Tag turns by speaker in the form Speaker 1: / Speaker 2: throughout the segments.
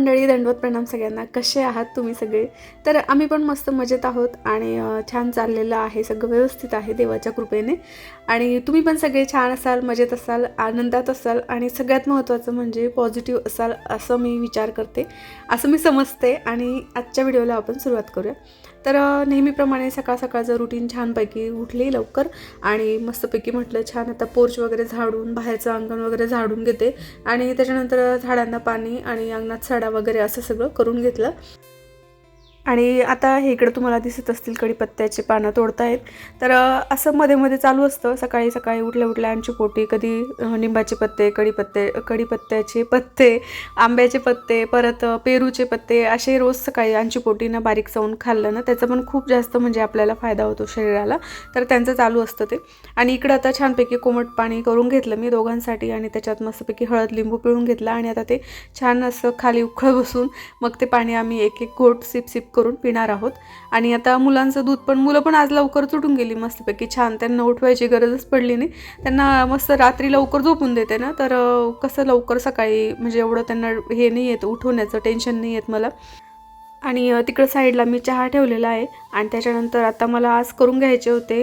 Speaker 1: मंडळी दंडवत प्रणाम सगळ्यांना. कसे आहात तुम्ही सगळे? तर आम्ही पण मस्त मजेत आहोत आणि छान चाललेलं आहे. सगळं व्यवस्थित आहे देवाच्या कृपेने. आणि तुम्ही पण सगळे छान असाल मजेत असाल आनंदात असाल आणि सगळ्यात महत्त्वाचं म्हणजे पॉझिटिव्ह असाल असं मी विचार करते असं मी समजते. आणि आजच्या व्हिडिओला आपण सुरुवात करूया. तर नेहमीप्रमाणे सकाळ सकाळचं रुटीन छानपैकी उठली लवकर आणि मस्तपैकी म्हटलं छान आता पोर्च वगैरे झाडून बाहेरचं अंगण वगैरे झाडून घेते. आणि त्याच्यानंतर झाडांना पाणी आणि अंगणात सडा वगैरे असं सगळं करून घेतलं. आणि आता हे इकडं तुम्हाला दिसत असतील कढीपत्त्याचे पानं तोडतायत. तर असं मध्ये मध्ये चालू असतं. सकाळी सकाळी उठल्या उठल्या आमची पोटी कधी निंबाचे पत्ते कढीपत्ते कढीपत्त्याचे पत्ते आंब्याचे पत्ते परत पेरूचे पत्ते असे रोज सकाळी आमची पोटीनं बारीक चावून खाल्लं ना त्याचा पण खूप जास्त म्हणजे आपल्याला फायदा होतो शरीराला. तर त्यांचं चालू असतं ते. आणि इकडं आता छानपैकी कोमट पाणी करून घेतलं मी दोघांसाठी आणि त्याच्यात मस्तपैकी हळद लिंबू पिळून घेतला आणि आता ते छान असं खाली उखळ बसून मग ते पाणी आम्ही एक एक घोट सिप सिप करून पिणार आहोत. आणि आता मुलांचं दूध पण मुलं पण आज लवकर तुटून गेली मस्तपैकी. छान त्यांना उठवायची गरजच पडली नाही. त्यांना मस्त रात्री लवकर झोपून देते ना. तर कसं लवकर सकाळी म्हणजे एवढं त्यांना हे नाही येत उठवण्याचं टेन्शन नाही येत मला. आणि तिकडं साईडला मी चहा ठेवलेला आहे. आणि त्याच्यानंतर आता मला आज करून घ्यायचे होते.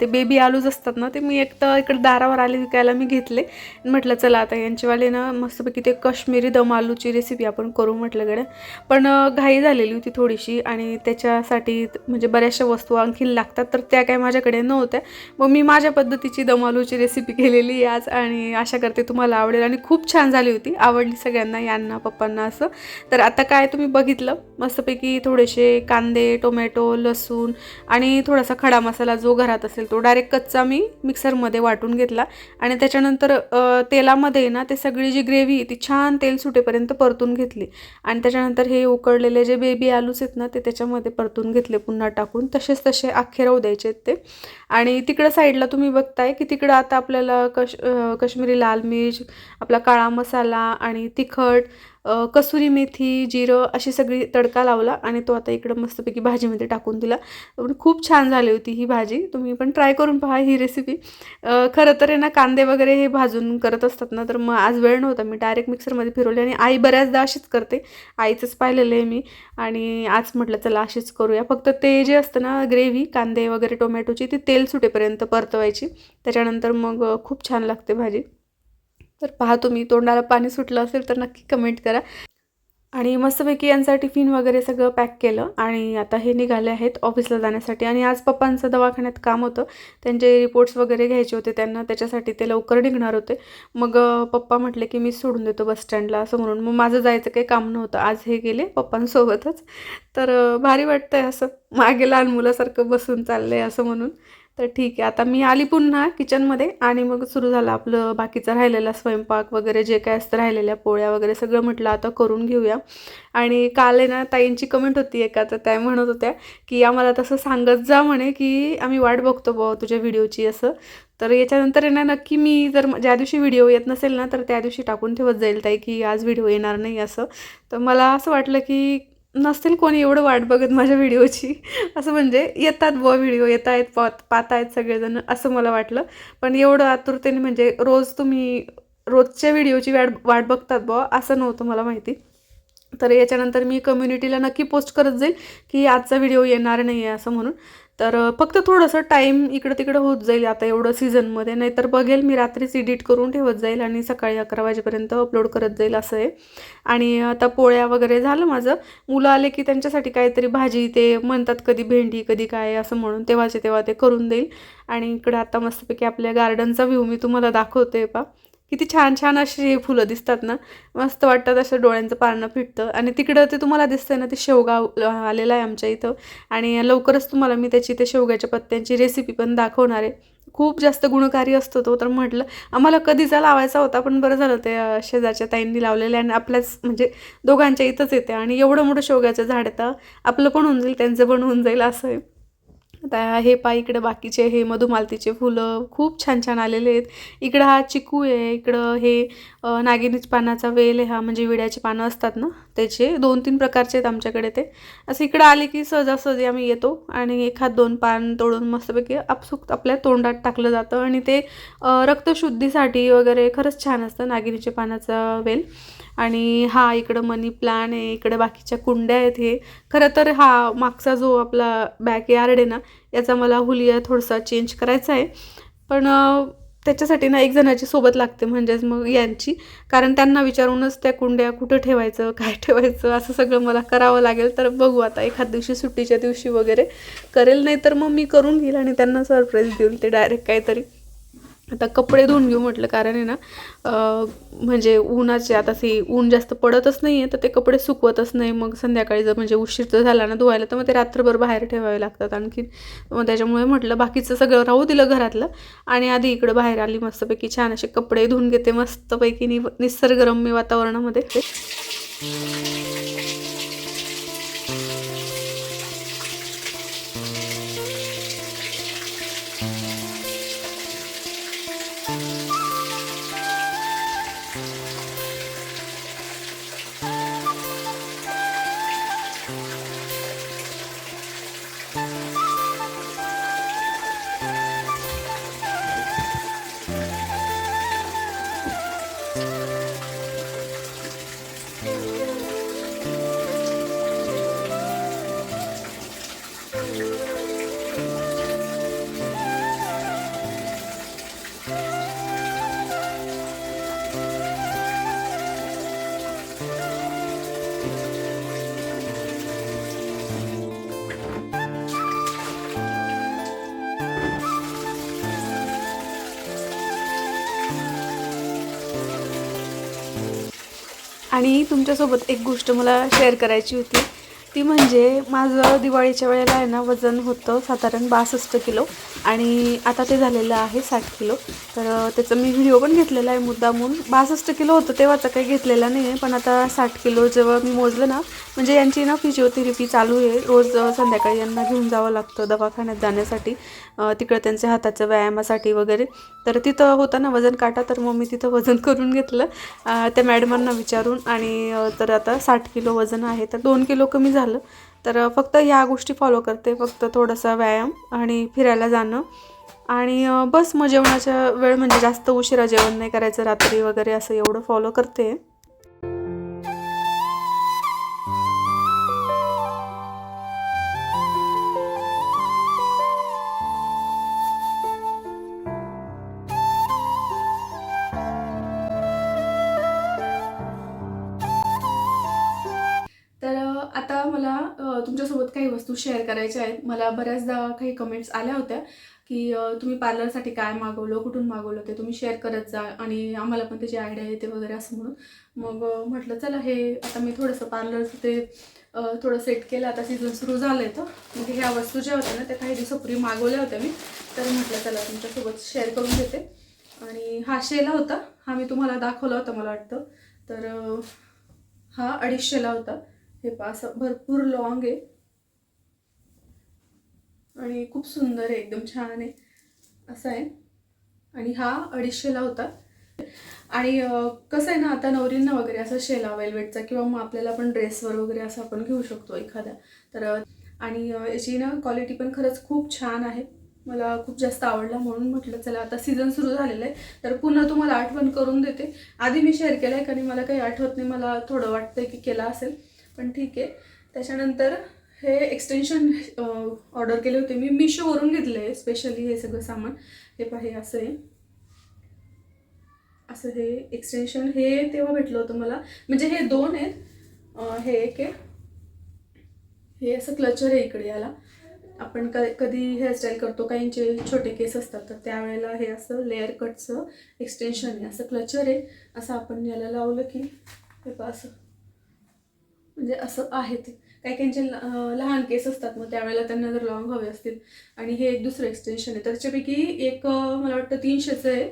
Speaker 1: ते बेबी आलूज असतात ना ते मी एक तर इकडे दारावर आले विकायला मी घेतले. म्हटलं चला आता यांचेवाले ना मस्तपैकी ते कश्मीरी दम आलूची रेसिपी आपण करू म्हटलं गड्या. पण घाई झालेली होती थोडीशी आणि त्याच्यासाठी म्हणजे बऱ्याचशा वस्तू आणखीन लागतात तर त्या काय माझ्याकडे नव्हत्या. मग मी माझ्या पद्धतीची दम आलूची रेसिपी केलेली आज आणि आशा करते तुम्हाला आवडेल आणि खूप छान झाली होती. आवडली सगळ्यांना यांना पप्पांना असं. तर आता काय तुम्ही बघितलं? मस्तपैकी थोडेसे कांदे टोमॅटो लसूण आणि थोडासा खडा मसाला जो घरात असेल तो डायरेक्ट कच्चा मी मिक्सरमध्ये वाटून घेतला. आणि त्याच्यानंतर तेलामध्ये ना ते सगळी जी ग्रेव्ही ती छान तेल सुटेपर्यंत परतून घेतली. आणि त्याच्यानंतर हे उकडलेले जे बेबी आलूच आहेत ना ते त्याच्यामध्ये परतून घेतले पुन्हा टाकून. तसेच तसे अख्खे राहू द्यायचे आहेत ते. आणि तिकडं साईडला तुम्ही बघताय की तिकडं आता आपल्याला कश अ, लाल मिर्च आपला काळा मसाला आणि तिखट कसुरी मेथी जिरं अशी सगळी तडका लावला आणि तो आता इकडं मस्तपैकी भाजीमध्ये टाकून दिला. पण खूप छान झाली होती ही भाजी. तुम्ही पण ट्राय करून पहा ही रेसिपी खरं तर आहे ना कांदे वगैरे हे भाजून करत असतात ना तर मग आज वेळ नव्हता. मी डायरेक्ट मिक्सरमध्ये फिरवले आणि आई बऱ्याचदा अशीच करते. आईचंच पाहिलेलं आहे मी. आणि आज म्हटलं चला अशीच करूया. फक्त ते जे असतं ना ग्रेव्ही कांदे वगैरे टोमॅटोची ती तेल सुटेपर्यंत परतवायची. त्याच्यानंतर मग खूप छान लागते भाजी. तर पहा तुम्ही तोंडाला पाणी सुटलं असेल तर नक्की कमेंट करा. आणि मस्तपैकी यांचा टिफिन वगैरे सगळं पॅक केलं आणि आता हे निघाले आहेत ऑफिसला जाण्यासाठी. आणि आज पप्पांचं दवाखान्यात काम होतं. त्यांचे रिपोर्ट्स वगैरे घ्यायचे होते त्यांना त्याच्यासाठी ते लवकर निघणार होते. मग पप्पा म्हटले की मी सोडून देतो बस स्टँडला असं म्हणून. मग माझं जायचं काही काम नव्हतं. आज हे गेले पप्पांसोबतच. तर भारी वाटतंय असं. मागे लहान मुलासारखं बसून चाललंय असं म्हणून. तर ठीक आहे आता मी आली पुन्हा किचनमध्ये आणि मग सुरू झालं आपलं बाकीचं राहिलेला स्वयंपाक वगैरे जे काय असतं राहिलेल्या पोळ्या वगैरे सगळं म्हटलं आता करून घेऊया. आणि काल आहे ना ताईंची कमेंट होती एका तर त्या म्हणत होत्या की आम्हाला तसं सांगत जा म्हणे की आम्ही वाट बघतो बुवा तुझ्या व्हिडिओची असं. तर याच्यानंतर आहे ना नक्की मी जर ज्या दिवशी व्हिडिओ येत नसेल ना तर त्या दिवशी टाकून ठेवत जाईल ताई की आज व्हिडिओ येणार नाही असं. तर मला असं वाटलं की नसतील कोणी एवढं वाट बघत माझ्या व्हिडिओची. असं म्हणजे येतात बुवा व्हिडिओ येत आहेत पात पाहत आहेत सगळेजण असं मला वाटलं. पण एवढं आतुरतेने म्हणजे रोज तुम्ही रोजच्या व्हिडिओची वाट वाट बघतात बुवा असं नव्हतं मला माहिती. तर याच्यानंतर मी कम्युनिटीला नक्की पोस्ट करत जाईल की आजचा व्हिडिओ येणार नाही आहे असं म्हणून. तर फक्त थोडंसं टाईम इकडं तिकडं होत जाईल आता एवढं सीझनमध्ये नाहीतर बघेल मी रात्रीच एडिट करून ठेवत जाईल आणि सकाळी अकरा वाजेपर्यंत अपलोड करत जाईल असं आहे. आणि आता पोळ्या वगैरे झालं माझं. मुलं आले की त्यांच्यासाठी काहीतरी भाजी ते म्हणतात कधी भेंडी कधी काय असं म्हणून तेव्हाचे तेव्हा ते करून देईल. आणि इकडं आता मस्तपैकी आपल्या गार्डनचा व्ह्यू मी तुम्हाला दाखवते पा किती छान छान अशी हे फुलं दिसतात ना. मस्त वाटतात असं डोळ्यांचं पारणं फिटतं आणि तिकडं ते तुम्हाला दिसतंय ना ते शेवगा आलेलं आलेला आहे आमच्या इथं. आणि लवकरच तुम्हाला मी त्याची ते शेवग्याच्या पत्त्यांची रेसिपी पण दाखवणार आहे. खूप जास्त गुणकारी असतो तो तर म्हटलं आम्हाला कधीचा लावायचा होता पण बरं झालं ते शेजारच्या ताईंनी लावलेले आणि आपल्याच म्हणजे दोघांच्या इथंच येते. आणि एवढं मोठं शेवग्याचं झाड येतं आपलं पण होऊन जाईल त्यांचं पण होऊन जाईल असं आहे. आता हे पा इकडे बाकीचे हे मधुमालतीचे फुलं खूप छान छान आलेले आहेत. इकडं हा चिकू आहे इकडं हे नागिनीच पानाचा वेल आहे हा म्हणजे विड्याची पानं असतात ना त्याचे दोन तीन प्रकारचे आहेत आमच्याकडे ते. असं इकडं आले की सहजासहजी आम्ही येतो आणि एखाद दोन पान तोडून मस्तपैकी आपसुक आपल्या तोंडात टाकलं जातं आणि ते रक्तशुद्धीसाठी वगैरे खरंच छान असतं नागिनीच्या पानाचा वेल. आणि हा इकडं मनी प्लान आहे इकडं बाकीच्या कुंड्या आहेत हे. खरं तर हा मागचा जो आपला बॅक यार्ड आहे ना याचा मला हुलिया थोडासा चेंज करायचा आहे. पण त्याच्यासाठी ना एक जणाची सोबत लागते म्हणजेच मग यांची. कारण त्यांना विचारूनच त्या कुंड्या कुठं ठेवायचं काय ठेवायचं असं सगळं मला करावं लागेल. तर बघू आता एखाद दिवशी सुट्टीच्या दिवशी वगैरे करेल नाही तर मग मी करून घेईल आणि त्यांना सरप्राईज देईल ते डायरेक्ट काहीतरी आता कपडे धुवून घेऊ म्हटलं कारण आहे ना म्हणजे उन्हाचे आता सी ऊन जास्त पडतच नाही आहे तर ते कपडे सुकवतच नाही. मग संध्याकाळी जर म्हणजे उशीर जर झाला ना धुवायला तर मग ते रात्रभर बाहेर ठेवावे लागतात आणखी मग त्याच्यामुळे म्हटलं बाकीचं सगळं राहू दिलं घरातलं. आणि आधी इकडं बाहेर आली मस्तपैकी छान असे कपडे धुवून घेते मस्तपैकी नि निसर्गरम्य वातावरणामध्ये. Thank you. आणि तुमच्यासोबत एक गोष्ट मला शेअर करायची होती. ती म्हणजे माझं दिवाळीच्या वेळेला आहे ना वजन होतं साधारण बासष्ट किलो. आणि आता ते झालेलं आहे साठ किलो. तर त्याचा त्याचं मी व्हिडिओ पण घेतलेला आहे मुद्दामून. बासष्ट किलो होतं तेव्हाचा काही घेतलेला नाही आहे पण आता साठ किलो जेव्हा मी मोजलं ना म्हणजे यांची ना फिजिओथेरपी चालू आहे. रोज संध्याकाळी यांना घेऊन जावं लागतं दवाखान्यात जाण्यासाठी तिकडं त्यांच्या हाताच्या व्यायामासाठी वगैरे. तर तिथं होतं ना वजन काटा तर मग मी तिथं वजन करून घेतलं. त्या मॅडमांना विचारून आणि तर आता साठ किलो वजन आहे. तर दोन किलो कमी झालं. तर फक्त ह्या गोष्टी फॉलो करते. फक्त थोडासा व्यायाम आणि फिरायला जाणं. आणि बस मग जेवणाच्या वेळ म्हणजे जास्त उशिरा जेवण नाही करायचं रात्री वगैरे असं एवढं फॉलो करते. तुमच्यासोबत काही वस्तू शेअर करायच्या आहेत. मला बऱ्याचदा काही कमेंट्स आल्या होत्या की तुम्ही पार्लरसाठी काय मागवलं कुठून मागवलं ते तुम्ही शेअर करत जा आणि आम्हाला पण त्याची आयडिया येते वगैरे असं म्हणून. मग म्हटलं चला हे आता मी थोडंसं पार्लरचं ते थोडं सेट केलं. आता सीझन सुरू झालं आहे तर मग ह्या वस्तू ज्या होत्या ना त्या काही दिवसापूर्वी मागवल्या होत्या मी. तर म्हटलं चला तुमच्यासोबत शेअर करून घेते. आणि हा शेला होता. हा मी तुम्हाला दाखवला होता मला वाटतं. तर हा अडीचशेला होता. हे पहा असं भरपूर लॉंग आहे. आणि खूप सुंदर आहे एकदम छान आहे. असं आहे. आणि हा अडीचशेला होता. आणि कसं आहे ना आता नवरींना वगैरे असं शेला वेलवेटचा किंवा मग आपल्याला पण ड्रेसवर वगैरे असं आपण घेऊ शकतो एखाद्या तर आणि याची ना क्वालिटी पण खरंच खूप छान आहे. मला खूप जास्त आवडला म्हणून म्हटलं चला आता सीझन सुरू झालेलं आहे. तर पुन्हा तुम्हाला आठवण करून देते. आधी मी शेअर केलं आहे कारण मला काही आठवत नाही मला थोडं वाटतंय की केला असेल. पण ठीक आहे. त्याच्यानंतर हे एक्सटेन्शन ऑर्डर केले होते. मी मिशोवरून घेतले आहे स्पेशली हे सगळं सामान. हे पाहे असं आहे. असं हे एक्सटेन्शन हे तेव्हा भेटलं होतं मला. म्हणजे हे दोन आहेत. हे एक आहे. हे असं क्लचर आहे इकडे याला. आपण क कधी हेअरस्टाईल करतो काहींचे छोटे केस असतात तर त्यावेळेला हे असं लेअर कटचं एक्सटेन्शन आहे. असं क्लचर आहे. असं आपण याला लावलं की हे असं. म्हणजे असं आहे ते. काही काहींचे ल- लहान केस असतात मग त्यावेळेला त्यांना जर लॉंग हवे असतील. आणि हे एक दुसरं एक्सटेन्शन आहे. त्याच्यापैकी एक मला वाटतं तीनशेचं आहे.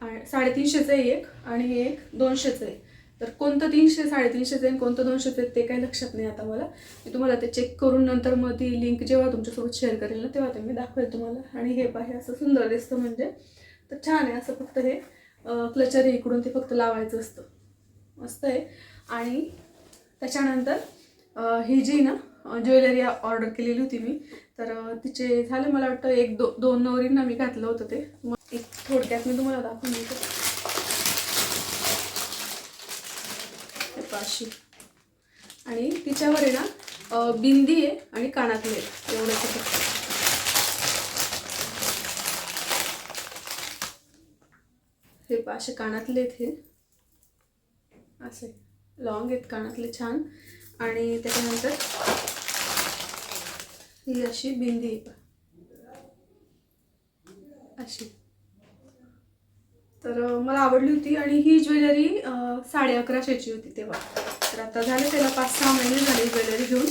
Speaker 1: आणि साडेतीनशेचं आहे एक आणि हे एक दोनशेचं आहे. तर कोणतं तीनशे साडेतीनशेचं आहे कोणतं दोनशेचं आहे ते काही लक्षात नाही आता मला. मी तुम्हाला ते चेक करून नंतर मग ती लिंक जेव्हा तुमच्यासोबत शेअर करेल ना तेव्हा ते मी दाखवेल तुम्हाला. आणि हे पाहे असं सुंदर दिसतं म्हणजे. तर छान आहे असं फक्त हे क्लचर इकडून ते फक्त लावायचं असतं. मस्त आहे. आणि त्याच्यानंतर ही जी ना ज्वेलरी ऑर्डर केलेली होती मी तर तिचे झाले मला वाटतं एक दो दोन नवरींना मी घातलं होतं ते. मग एक थोडक्यात मी तुम्हाला दाखवून देतो. हे पाचशे आणि तिच्यावर आहे ना बिंदी आहे आणि कानातले आहे. एवढंच आहे हे पाचशे असे कानातले आहेत हे. असे. लॉंग आहेत कानातले छान. आणि त्याच्यानंतर ही अशी बिंदी पहा. अशी. तर मला आवडली होती आणि ही ज्वेलरी साडे अकराशेची होती तेव्हा. तर आता झाले त्याला पाच सहा महिने झाले ज्वेलरी घेऊन.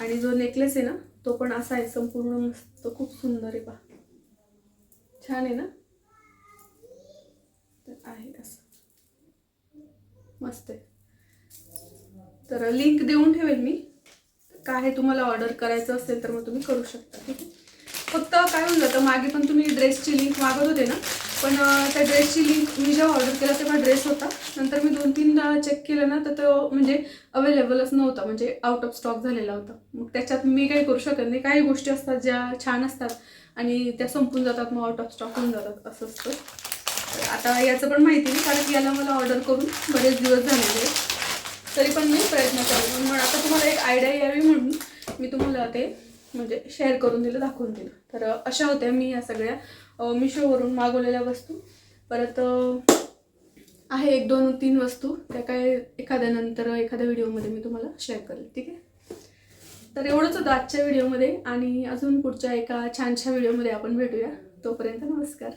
Speaker 1: आणि जो नेकलेस आहे ना तो पण असा आहे संपूर्ण मस्त खूप सुंदर आहे पहा. छान आहे ना? तर आहे असं मस्त आहे. तर लिंक देऊन ठेवेल मी. काय तुम्हाला ऑर्डर करायचं असेल तर मग तुम्ही करू शकता ठीक आहे? फक्त काय होऊन जातं मागे पण तुम्ही ड्रेसची लिंक मागत होते ना पण त्या ड्रेसची लिंक मी जेव्हा ऑर्डर केला तेव्हा ड्रेस होता. नंतर मी दोन तीनदा चेक केलं ना तर तो म्हणजे अवेलेबलच नव्हता म्हणजे आउट ऑफ स्टॉक झालेला होता. मग त्याच्यात मी काही करू शकत नाही. काही गोष्टी असतात ज्या छान असतात आणि त्या संपून जातात मग आउट ऑफ स्टॉक होऊन जातात असं असतं. आता याचं पण माहिती नाही कारण की याला मला ऑर्डर करून बरेच दिवस झालेले आहेत. तरी पण मी प्रयत्न करेन. म्हणून आता तुम्हाला एक आयडिया यावी म्हणून मी तुम्हाला ते म्हणजे शेअर करून दिलं दाखवून दिलं. तर अशा होत्या मी या सगळ्या मिशोवरून मागवलेल्या वस्तू. परत आहे एक दोन तीन वस्तू. त्या काय एखाद्यानंतर एखाद्या व्हिडिओमध्ये मी तुम्हाला शेअर करेल. ठीक आहे? तर एवढंच होतं आजच्या व्हिडिओमध्ये. आणि अजून पुढच्या एका छानशा व्हिडिओमध्ये आपण भेटूया. तोपर्यंत नमस्कार.